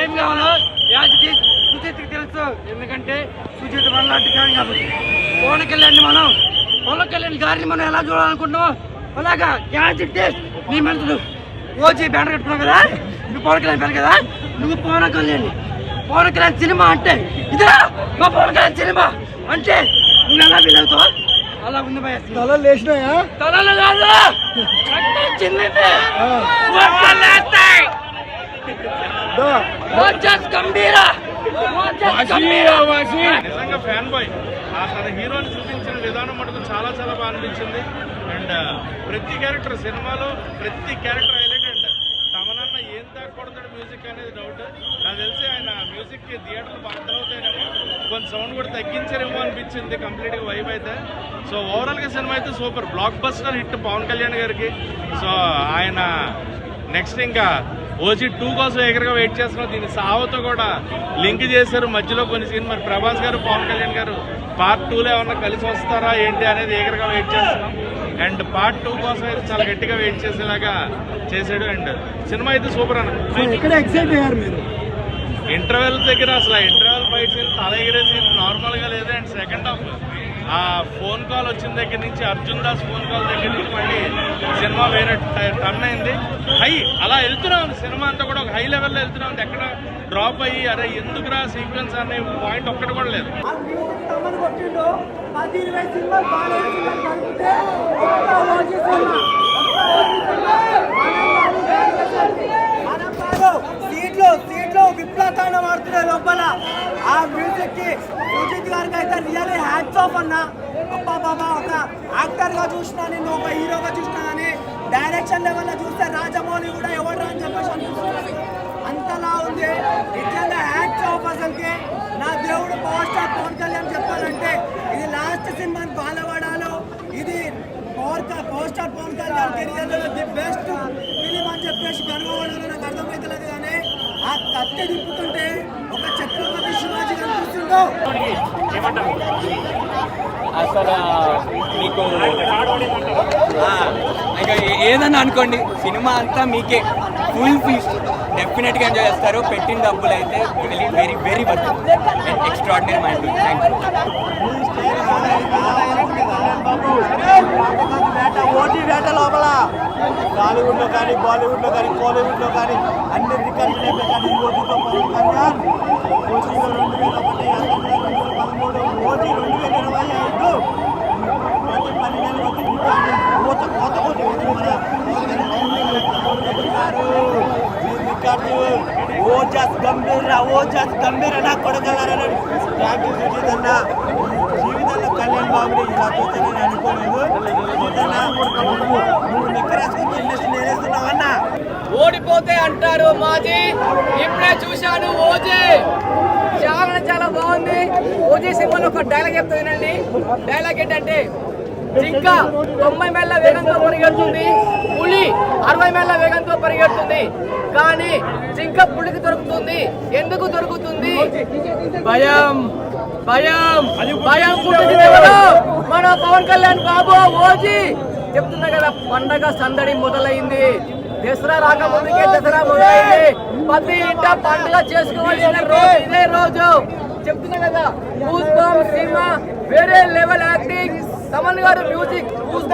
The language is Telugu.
ఏం కావాలో? యాజికి సుచిత్కి తెలుసు. ఎందుకంటే సుచిత మనలాంటి ఫ్యాన్ కాబట్టి పవన్ కళ్యాణ్ మనం పవన్ కళ్యాణ్ గారిని మనం ఎలా చూడాలనుకుంటున్నాం అలాగా యాజిక్ టేస్ట్ నీ మనసులు ఓజీ బ్యానర్ కట్టుకున్నావు కదా? నువ్వు పవన్ కళ్యాణ్ ఫ్యాన్ కదా? నువ్వు పవన్ కళ్యాణ్. పవన్ కళ్యాణ్ సినిమా అంటే ఇదా. మా పవన్ కళ్యాణ్ సినిమా అంటే నువ్వు ఎలా ఫీల్ అవుతావు? అలా ఉంది భయ తల లేచినాయా? తలలు కాదు. చిన్నది ఒక్కలేస్తాయి మోచస్ గంభీర మోచస్ గంభీర నిజంగా ఫ్యాన్ బాయ్. ఆ తన హీరోని చూపించిన విధానం మటుకు చాలా చాలా బాగా అనిపించింది. అండ్ ప్రతి క్యారెక్టర్ సినిమాలో ప్రతి క్యారెక్టర్ హైలైట్ అండ్ తమనన్న ఏం దాక్కొడతాడు మ్యూజిక్ అనేది డౌట్ నాకు తెలిసి ఆయన మ్యూజిక్ థియేటర్లు బాగా అవుతాయేమో. కొంచెం సౌండ్ కూడా తగ్గించారేమో అనిపించింది కంప్లీట్గా వైబ్ అయితే. సో ఓవరాల్గా సినిమా అయితే super. Blockbuster hit Pawan Kalyan గారికి. సో ఆయన నెక్స్ట్ ఇంకా ఓజీ టూ కోసం ఎగరగా వెయిట్ చేస్తున్నాం. దీని సావుతో కూడా లింక్ చేశారు. మధ్యలో కొన్ని సీన్ మరి ప్రభాస్ గారు పవన్ కళ్యాణ్ గారు పార్ట్ టూలో ఏమన్నా కలిసి వస్తారా ఏంటి అనేది ఎగరగా వెయిట్ చేస్తున్నాం. అండ్ పార్ట్ టూ కోసం అయితే చాలా గట్టిగా వెయిట్ చేసేలాగా చేశాడు. అండ్ సినిమా అయితే సూపర్ అన్న. ఎక్కడ ఎక్సైట్ అయ్యారు మీరు? ఇంటర్వెల్ దగ్గర అసలు ఇంటర్వెల్ సీన్ తల ఎగిరే సీన్ నార్మల్గా లేదు అండ్ ఆ ఫోన్ కాల్ వచ్చిన దగ్గర నుంచి అర్జున్ దాస్ ఫోన్ కాల్ దగ్గర నుంచి మళ్ళీ సినిమా వేరే టర్న్ అయింది. హై అలా వెళ్తూనే ఉంది సినిమా అంతా కూడా ఒక హై లెవెల్లో వెళ్తూనే ఉంది ఎక్కడ డ్రాప్ అయ్యి అరే ఎందుకురా సీక్వెన్స్ అనే పాయింట్ ఒక్కటి కూడా లేదు. పది ఇరవై సినిమాలు కలిపితే ఒక్క ఓజీ సినిమా ఒక్క ఓజీ సినిమా మనం కాదు సీట్లు సీట్లు విప్లవాకాండం ఆడుతున్నాయి లోపల ఆ మ్యూజిక్ గారికి అయితే రియల్లీ హ్యాట్స్ ఆఫ్ అన్న. అబ్బా బాబా ఒక యాక్టర్గా చూసినా నేను ఒక హీరోగా చూసినా కానీ డైరెక్షన్ లెవెల్లో చూస్తే రాజమౌళి కూడా ఎవరు అని చెప్పేసి అనిపిస్తుంది. అంతలా ఉంది. నిజంగా హ్యాట్స్ ఆఫ్ అసలుకి. నా దేవుడు పవర్ స్టార్ పవన్ కళ్యాణ్ చెప్పాలంటే ఇది లాస్ట్ సినిమా బాలవాడాలో ఇది power power star Pawan Kalyan career the best film అని చెప్పేసి గర్వపడాలో నాకు అర్థమవుతలేదు కానీ ఆ కత్తి తిప్పుతుంటే అసలు మీకు ఇంకా ఏదన్నా అనుకోండి సినిమా అంతా మీకే. ఫుల్ ఫీస్ట్ డెఫినెట్గా ఎంజాయ్ చేస్తారు. పెట్టిన డబ్బులు అయితే very very very worth extraordinary mind thank you టాలీవుడ్లో కానీ బాలీవుడ్లో కానీ కోలీవుడ్లో కానీ అన్ని రికార్డులు పెట్టాడు ఈ రోజుతో పవన్ కళ్యాణ్ ఓటీలో రెండు వేల ఒకటి పదమూడు ఓటీ రెండు వేల ఇరవై ఐదు. ప్రతి పన్నెండు ఒక రికార్డు కోత కోత కోటి మన ఈ రికార్డు. ఓజాస్ గంభీర ఓజాస్ గంభీర నా కొడగలరని థ్యాంక్ యూ సుజీత్ అన్న జీవితంలో కళ్యాణ్ బాబుని ఇలా చూస్తే నేను అనుకోలేదు సుజీత్ అన్న, నువ్వు నువ్వు నిక్కరేసుకుని ఇండస్ట్రీ నేనేస్తున్నావు ఓడిపోతే అంటారు మాజీ. ఇప్పుడే చూశాను ఓజీ. చాలా చాలా బాగుంది. ఓజీ సినిమాలో ఒక డైలాగ్ చెప్తా వినండి. డైలాగ్ ఏంటంటే జింక తొంభై మేళ్ళ వేగంతో పరిగెడుతుంది. పులి అరవై మేళ్ళ వేగంతో పరిగెడుతుంది. కానీ జింక పులికి దొరుకుతుంది. ఎందుకు దొరుకుతుంది? భయం భయం భయం మన పవన్ కళ్యాణ్ బాబు ఓజీ చెప్తున్నా కదా పండగ సందడి మొదలైంది. దసరా రాకముందుకే దసరా మొదలైంది. ప్రతి ఇంట పండుగ చేసుకోవాల్సిన రోజు ఇదే రోజు. చెప్తున్నా కదా సినిమా వేరే లెవెల్ యాక్టింగ్ తమన్ గారు మ్యూజిక్ గూస్